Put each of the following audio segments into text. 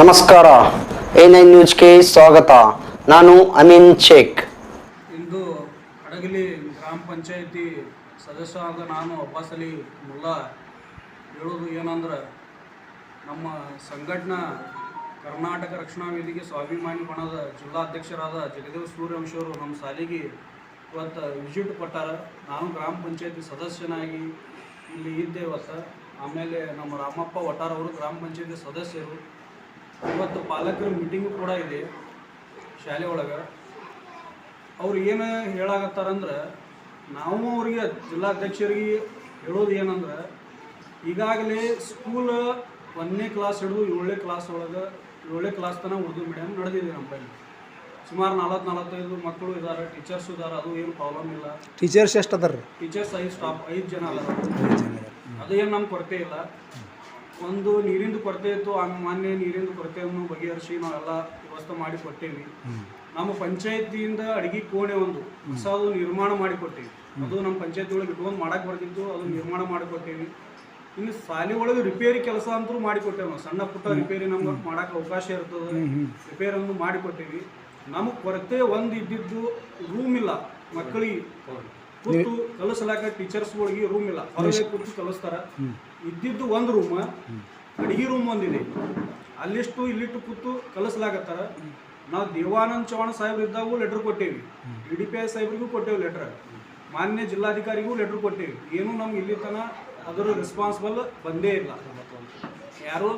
ನಮಸ್ಕಾರ. A nine ನ್ಯೂಸ್ಗೆ ಸ್ವಾಗತ. ನಾನು ಅಮೀನ್ ಶೇಖ್. ಇಂದು ಹಡಗಲಿ ಗ್ರಾಮ ಪಂಚಾಯತಿ ಸದಸ್ಯರಾದ ನಾನು ಅಬ್ಬಾಸ್ ಅಲಿ ಮುಲ್ಲಾ ಹೇಳೋದು ಏನಂದ್ರೆ, ನಮ್ಮ ಸಂಘಟನಾ ಕರ್ನಾಟಕ ರಕ್ಷಣಾ ವೇದಿಕೆ ಸ್ವಾಭಿಮಾನಿ ಬಣದ ಜಿಲ್ಲಾಧ್ಯಕ್ಷರಾದ ಜಗದೇವ್ ಸೂರ್ಯವಂಶವರು ನಮ್ಮ ಸಾಲಿಗೆ ಇವತ್ತು ವಿಸಿಟ್ ಕೊಟ್ಟಾರ. ನಾನು ಗ್ರಾಮ ಪಂಚಾಯತಿ ಸದಸ್ಯನಾಗಿ ಇಲ್ಲಿ ಇದ್ದೆ ಇವತ್ತು. ಆಮೇಲೆ ನಮ್ಮ ರಾಮಪ್ಪ ಒಟ್ಟಾರವರು ಗ್ರಾಮ ಪಂಚಾಯತಿ ಸದಸ್ಯರು. ಇವತ್ತು ಪಾಲಕರ ಮೀಟಿಂಗು ಕೂಡ ಇದೆ ಶಾಲೆ ಒಳಗೆ. ಅವ್ರು ಏನು ಹೇಳಾಕತ್ತಾರಂದ್ರೆ ನಾವು ಅವ್ರಿಗೆ ಜಿಲ್ಲಾಧ್ಯಕ್ಷರಿಗೆ ಹೇಳೋದು ಏನಂದ್ರೆ ಈಗಾಗಲೇ ಸ್ಕೂಲ್ ಒಂದನೇ ಕ್ಲಾಸ್ ಹಿಡಿದು ಏಳನೇ ಕ್ಲಾಸ್ ಒಳಗೆ ಏಳನೇ ಕ್ಲಾಸ್ ತನಕ ಉರ್ದು ಮೀಡಿಯಮ್ ನಡೆದಿದೆ ನಮ್ಮಲ್ಲಿ ಸುಮಾರು ನಲವತ್ತು ನಲವತ್ತೈದು ಮಕ್ಕಳು ಇದ್ದಾರೆ ಟೀಚರ್ಸ್ ಇದ್ದಾರೆ ಅದು ಏನು ಪ್ರಾಬ್ಲಮ್ ಇಲ್ಲ. ಟೀಚರ್ಸ್ ಎಷ್ಟು ಅದಾರ ಟೀಚರ್ಸ್ ಐದು ಸ್ಟಾಫ್ ಐದು ಜನ ಅಲ್ಲ ಅದು ಏನು ನಮ್ಗೆ ಕೊರತೆ ಇಲ್ಲ. ಒಂದು ನೀರಿಂದು ಕೊರತೆ ಇತ್ತು ಆ ಮಾನ್ಯ ನೀರಿಂದು ಕೊರತೆಯನ್ನು ಬಗೆಹರಿಸಿ ನಾವೆಲ್ಲ ವ್ಯವಸ್ಥೆ ಮಾಡಿ ಕೊಟ್ಟೇವಿ ನಮ್ಮ ಪಂಚಾಯತಿಯಿಂದ ಅಡಿಗೆ ಕೋಣೆ ಒಂದು ಹೊಸದು ನಿರ್ಮಾಣ ಮಾಡಿಕೊಟ್ಟೇವಿ. ಅದು ನಮ್ಮ ಪಂಚಾಯತಿ ಒಳಗೆ ಇಟ್ಕೊಂಡು ಮಾಡಕ್ಕೆ ಬರ್ತಿತ್ತು ಅದು ನಿರ್ಮಾಣ ಮಾಡಿಕೊಟ್ಟೇವಿ. ಇನ್ನು ಶಾಲೆ ಒಳಗೆ ರಿಪೇರಿ ಕೆಲಸ ಅಂತೂ ಮಾಡಿಕೊಟ್ಟೇವೆ ನಾವು. ಸಣ್ಣ ಪುಟ್ಟ ರಿಪೇರಿ ನಮ್ಗೆ ಮಾಡಕ್ಕೆ ಅವಕಾಶ ಇರ್ತದೆ. ರಿಪೇರನ್ನು ಮಾಡಿಕೊಟ್ಟೇವಿ. ನಮಗೆ ಕೊರತೆ ಒಂದು ಇದ್ದಿದ್ದು ರೂಮ್ ಇಲ್ಲ ಮಕ್ಕಳಿಗೆ. ಕೂತು ಕಲಿಸಲಾಕ ಟೀಚರ್ಸ್ಗಳಿಗೆ ರೂಮ್ ಇಲ್ಲ. ಹೊರಗೆ ಕೂತು ಕಲಿಸ್ತಾರ. ಇದ್ದಿದ್ದು ಒಂದು ರೂಮ್ ಅಡಿಗೆ ರೂಮ್ ಒಂದಿದೆ. ಅಲ್ಲಿಷ್ಟು ಇಲ್ಲಿಟ್ಟು ಕೂತು ಕಲಿಸ್ಲಾಕತ್ತಾರ ನಾವು ದೇವಾನಂದ್ ಚೌಹಾಣ್ ಸಾಹೇಬ್ರು ಇದ್ದಾಗೂ ಲೆಟ್ರ್ ಕೊಟ್ಟೇವಿ. ಡಿ ಡಿ ಪಿ ಐ ಸಾಹೇಬ್ರಿಗೂ ಕೊಟ್ಟೇವಿ ಲೆಟ್ರ್ ಮಾನ್ಯ ಜಿಲ್ಲಾಧಿಕಾರಿಗೂ ಲೆಟ್ರ್ ಕೊಟ್ಟೇವಿ. ಏನು ನಮ್ಗೆ ಇಲ್ಲಿ ತನಕ ಅದರ ರೆಸ್ಪಾನ್ಸಿಬಲ್ ಬಂದೇ ಇಲ್ಲ. ಯಾರು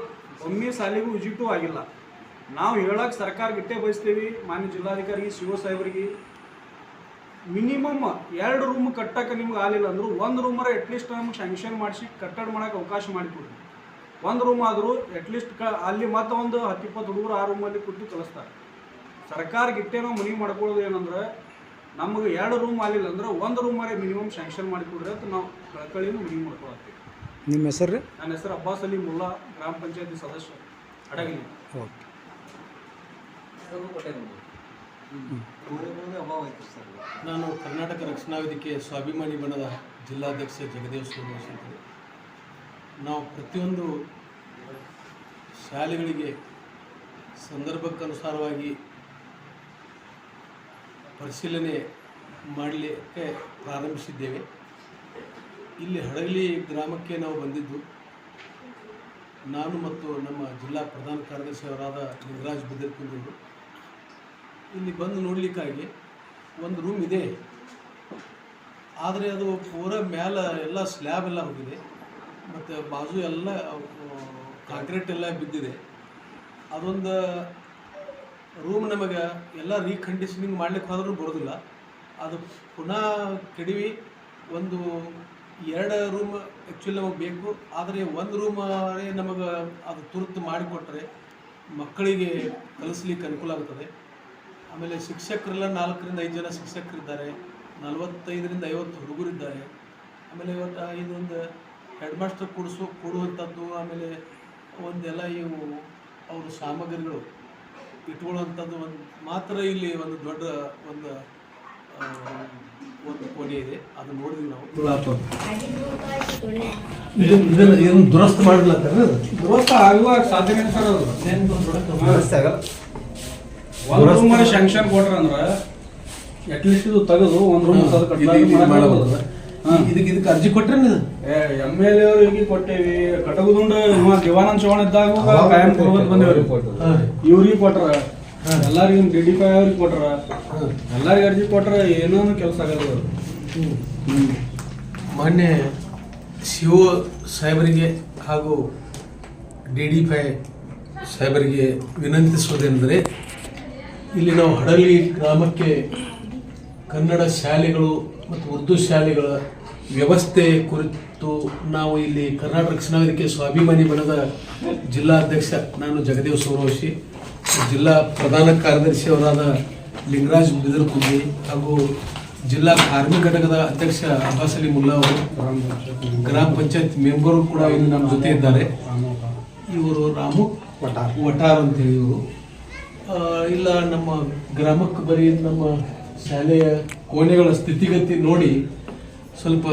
ಒಮ್ಮೆ ಸಾಲಿಗೂ ವಿಜಿಟೂ ಆಗಿಲ್ಲ. ನಾವು ಹೇಳಕ್ಕೆ ಸರ್ಕಾರ ಗಿಟ್ಟೆ ಬಯಸ್ತೀವಿ. ಮಾನ್ಯ ಜಿಲ್ಲಾಧಿಕಾರಿಗೆ ಶಿವ ಸಾಹೇಬ್ರಿಗೆ. ಮಿನಿಮಮ್ ಎರಡು ರೂಮ್ ಕಟ್ಟಕ್ಕೆ ನಿಮ್ಗೆ ಆಗಲಿಲ್ಲ ಅಂದ್ರು ಒಂದು ರೂಮರ ಅಟ್ಲೀಸ್ಟ್ ನಮ್ಗೆ ಸ್ಯಾಂಕ್ಷನ್ ಮಾಡಿಸಿ ಕಟ್ಟಡ ಮಾಡೋಕೆ ಅವಕಾಶ ಮಾಡಿಕೊಡ್ರಿ. ಒಂದು ರೂಮ್ ಆದರೂ ಅಟ್ಲೀಸ್ಟ್ ಕ ಅಲ್ಲಿ ಮತ್ತೆ ಒಂದು ಹತ್ತು ಇಪ್ಪತ್ತು ಹುಡುಗರು ಆ ರೂಮಲ್ಲಿ ಕೊಟ್ಟು ಕಲಿಸ್ತಾರೆ. ಸರ್ಕಾರಕ್ಕೆ ಗಿಟ್ಟೇನೋ ನಾವು ಮನವಿ ಮಾಡ್ಕೊಳ್ಳೋದು ಏನಂದ್ರೆ ನಮಗೆ ಎರಡು ರೂಮ್ ಆಗಲಿಲ್ಲ ಅಂದ್ರೆ ಒಂದು ರೂಮರೇ ಮಿನಿಮಮ್ ಸ್ಯಾಂಕ್ಷನ್ ಮಾಡಿಕೊಡ್ರಿ ಅಂತ ನಾವು ಕಳಕಳಿನ ಮನವಿ ಮಾಡ್ಕೊಳತ್ತೀವಿ. ನಿಮ್ಮ ಹೆಸರು ರೀ ನನ್ನ ಹೆಸರು ಅಬ್ಬಾಸ್ ಅಲಿ ಮುಲ್ಲಾ ಗ್ರಾಮ ಪಂಚಾಯತಿ ಸದಸ್ಯ ಹಡಗಲಿ ಓಕೆ. ನಾನು ಕರ್ನಾಟಕ ರಕ್ಷಣಾ ವೇದಿಕೆ ಸ್ವಾಭಿಮಾನಿ ಬಣದ ಜಿಲ್ಲಾಧ್ಯಕ್ಷ ಜಗದೇವ್ ಅಂತ. ನಾವು ಪ್ರತಿಯೊಂದು ಶಾಲೆಗಳಿಗೆ ಸಂದರ್ಭಕ್ಕನುಸಾರವಾಗಿ ಪರಿಶೀಲನೆ ಮಾಡಲಿಕ್ಕೆ ಪ್ರಾರಂಭಿಸಿದ್ದೇವೆ ಇಲ್ಲಿ ಹಡಗಲಿ ಗ್ರಾಮಕ್ಕೆ ನಾವು ಬಂದಿದ್ದು, ನಾನು ಮತ್ತು ನಮ್ಮ ಜಿಲ್ಲಾ ಪ್ರಧಾನ ಕಾರ್ಯದರ್ಶಿಯವರಾದ ಲಿಂಗರಾಜ್ ಬಿದ್ದರ್ಕುಂದೂರು ಇಲ್ಲಿ ಬಂದು ನೋಡಲಿಕ್ಕಾಗಿ ಒಂದು ರೂಮ್ ಇದೆ. ಆದರೆ ಅದು ಪೂರ ಮೇಲೆ ಎಲ್ಲ ಸ್ಲ್ಯಾಬ್ ಎಲ್ಲ ಹೋಗಿದೆ. ಮತ್ತು ಬಾಜು ಎಲ್ಲ ಕಾಂಕ್ರೀಟ್ ಎಲ್ಲ ಬಿದ್ದಿದೆ. ಅದೊಂದು ರೂಮ್ ನಮಗೆ ಎಲ್ಲ ರೀಕಂಡೀಷನಿಂಗ್ ಮಾಡ್ಲಿಕ್ಕೆ ಹೋದ್ರೂ ಬರೋದಿಲ್ಲ. ಅದು ಪುನಃ ಕೆಡವಿ ಒಂದು ಎರಡು ರೂಮ್ ಆ್ಯಕ್ಚುಲಿ ನಮಗೆ ಬೇಕು. ಆದರೆ ಒಂದು ರೂಮ್ ನಮಗೆ ಅದು ತುರ್ತು ಮಾಡಿಕೊಟ್ರೆ ಮಕ್ಕಳಿಗೆ ಕಲಿಸ್ಲಿಕ್ಕೆ ಅನುಕೂಲ ಆಗ್ತದೆ. ಆಮೇಲೆ ಶಿಕ್ಷಕರೆಲ್ಲ ನಾಲ್ಕರಿಂದ ಐದು ಜನ ಶಿಕ್ಷಕರಿದ್ದಾರೆ ನಲವತ್ತೈದರಿಂದ ಐವತ್ತು ಹುಡುಗರಿದ್ದಾರೆ. ಆಮೇಲೆ ಇವತ್ತು ಇದೊಂದು ಹೆಡ್ ಮಾಸ್ಟರ್ ಕೊಡಿಸೋ ಕೊಡುವಂಥದ್ದು ಆಮೇಲೆ ಒಂದೆಲ್ಲ ಇವು ಅವ್ರ ಸಾಮಗ್ರಿಗಳು ಇಟ್ಕೊಳ್ಳುವಂಥದ್ದು ಒಂದು ಮಾತ್ರ ಇಲ್ಲಿ ಒಂದು ದೊಡ್ಡ ಒಂದು ಒಂದು ಕೋಣೆ ಇದೆ. ಅದು ನೋಡಿದ್ವಿ ನಾವು. ದುರಸ್ತ ಮಾಡಿಲ್ಲ ದುರಸ್ತ ಆಗುವಾಗ ಸಾಧ್ಯ ಸರ್ ಅದು. ರೂಮ್ ಶಾಂಕ್ಷನ್ ಕೊಟ್ರ ಅಂದ್ರ ಅಟ್ಲೀಸ್ಟ್ ಇದು ತೆಗೆದು ಒಂದು ರೂಮ್ ಇದಕ್ಕೆ ಇದಕ್ಕೆ ಅರ್ಜಿ ಕೊಟ್ರೆ ಎಂ ಎಲ್ ಎ ಅವ್ರಿಗೆ ಕೊಟ್ಟೇವಿ. ಕಟಕದುಂಡ ಇವ ದೇವಾನಂದ ಚೌಹಾಣ್ ಇದ್ದಾಗ ಕಾಯಂ ಕೊಡ್ಬೋದು ಬಂದೇವ್ರಿ ಇವ್ರಿಗೆ ಕೊಟ್ರ. ಎಲ್ಲಾರಿಗೂ ಡಿ ಡಿ ಪಿ ಅವ್ರಿಗೆ ಕೊಟ್ರ. ಎಲ್ಲಾರಿಗೆ ಅರ್ಜಿ ಕೊಟ್ರ ಏನೋ ಕೆಲಸ ಆಗಲ್ಲ ಮೊನ್ನೆ ಶಿವ ಸಾಹೇಬರಿಗೆ ಹಾಗೂ ಡಿ ಡಿ ಪೈ ಸಾಹೇಬರಿಗೆ ವಿನಂತಿಸುವುದೆಂದರೆ ಇಲ್ಲಿ ನಾವು ಹಡಲಿ ಗ್ರಾಮಕ್ಕೆ ಕನ್ನಡ ಶಾಲೆಗಳು ಮತ್ತು ಉರ್ದು ಶಾಲೆಗಳ ವ್ಯವಸ್ಥೆ ಕುರಿತು ನಾವು ಇಲ್ಲಿ ಕರ್ನಾಟಕ ರಕ್ಷಣಾ ವೇದಿಕೆ ಸ್ವಾಭಿಮಾನಿ ಬಣದ ಜಿಲ್ಲಾಧ್ಯಕ್ಷ ನಾನು ಜಗದೇವ್ ಸೌರವಶಿ ಜಿಲ್ಲಾ ಪ್ರಧಾನ ಕಾರ್ಯದರ್ಶಿಯವರಾದ ಲಿಂಗರಾಜ್ ಬಿದರ್ಕುಂದಿ ಹಾಗೂ ಜಿಲ್ಲಾ ಕಾರ್ಮಿಕ ಘಟಕದ ಅಧ್ಯಕ್ಷ ಅಬ್ಬಾಸ್ ಅಲಿ ಮುಲ್ಲಾ ಅವರು, ಗ್ರಾಮ ಪಂಚಾಯತ್ ಮೆಂಬರು ಕೂಡ ಇಲ್ಲಿ ನಮ್ಮ ಜೊತೆ ಇದ್ದಾರೆ. ಇವರು ರಾಮು ವಟಾರ್ ವಟಾರ್ ಅಂತೇಳಿ ಇವರು. ಇಲ್ಲ, ನಮ್ಮ ಗ್ರಾಮಕ್ಕೆ ಬರೀ ನಮ್ಮ ಶಾಲೆಯ ಕೋಣೆಗಳ ಸ್ಥಿತಿಗತಿ ನೋಡಿ ಸ್ವಲ್ಪ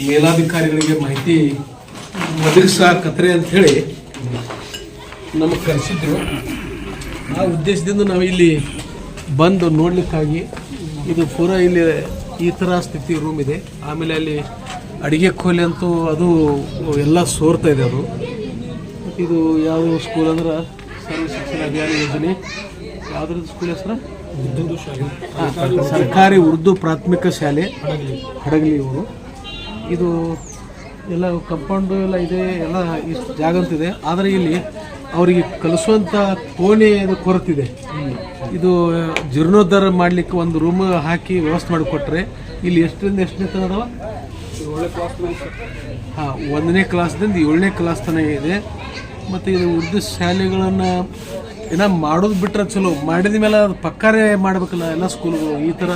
ಮೇಲಾಧಿಕಾರಿಗಳಿಗೆ ಮಾಹಿತಿ ಒದಗಿಸಾಕತ್ರೆ ಅಂತ ಹೇಳಿ ನಮಗೆ ಕರೆಸಿದ್ರು ಆ ಉದ್ದೇಶದಿಂದ ನಾವು ಇಲ್ಲಿ ಬಂದು ನೋಡಲಿಕ್ಕಾಗಿ ಇದು ಪೂರ ಇಲ್ಲಿ ಈ ಥರ ಸ್ಥಿತಿ ರೂಮ್ ಇದೆ. ಆಮೇಲೆ ಅಲ್ಲಿ ಅಡುಗೆ ಕೋಲೆ ಅಂತೂ ಅದು ಎಲ್ಲ ಸೋರ್ತಾ ಇದೆ ಅದು. ಇದು ಯಾವ ಸ್ಕೂಲ್ ಅಂದ್ರೆ ಸರ್ವ ಶಿಕ್ಷಣ ಅಭಿಯಾನ ಯೋಜನೆ. ಯಾವ್ದ್ರದ್ದು ಸ್ಕೂಲ್ ಹೆಸರು? ಹಾ, ಸರ್ಕಾರಿ ಉರ್ದು ಪ್ರಾಥಮಿಕ ಶಾಲೆ ಹಡಗಲಿ. ಇವರು. ಇದು ಎಲ್ಲ ಕಂಪೌಂಡು ಎಲ್ಲ ಇದೆ ಎಲ್ಲ ಇಷ್ಟು ಜಾಗ ಅಂತಿದೆ ಆದರೆ ಇಲ್ಲಿ ಅವರಿಗೆ ಕಲಿಸುವಂಥ ಕೋಣೆ ಇದು ಕೊರತಿದೆ. ಇದು ಜೀರ್ಣೋದ್ಧಾರ ಮಾಡಲಿಕ್ಕೆ ಒಂದು ರೂಮ್ ಹಾಕಿ ವ್ಯವಸ್ಥೆ ಮಾಡಿಕೊಟ್ರೆ ಇಲ್ಲಿ ಎಷ್ಟರಿಂದ ಎಷ್ಟನೇ ತನಕ ಅದಾವ ಹಾಂ ಒಂದನೇ ಕ್ಲಾಸ್ದಿಂದ ಏಳನೇ ಕ್ಲಾಸ್ ತನಕ ಇದೆ. ಮತ್ತು ಇದು ಉರ್ದು ಶಾಲೆಗಳನ್ನು ಏನೋ ಮಾಡೋದು ಬಿಟ್ರೆ ಚಲೋ. ಮಾಡಿದ ಮೇಲೆ ಅದು ಪಕ್ಕಾರೆ ಮಾಡ್ಬೇಕಲ್ಲ ಎಲ್ಲ ಸ್ಕೂಲ್ಗಳು ಈ ಥರ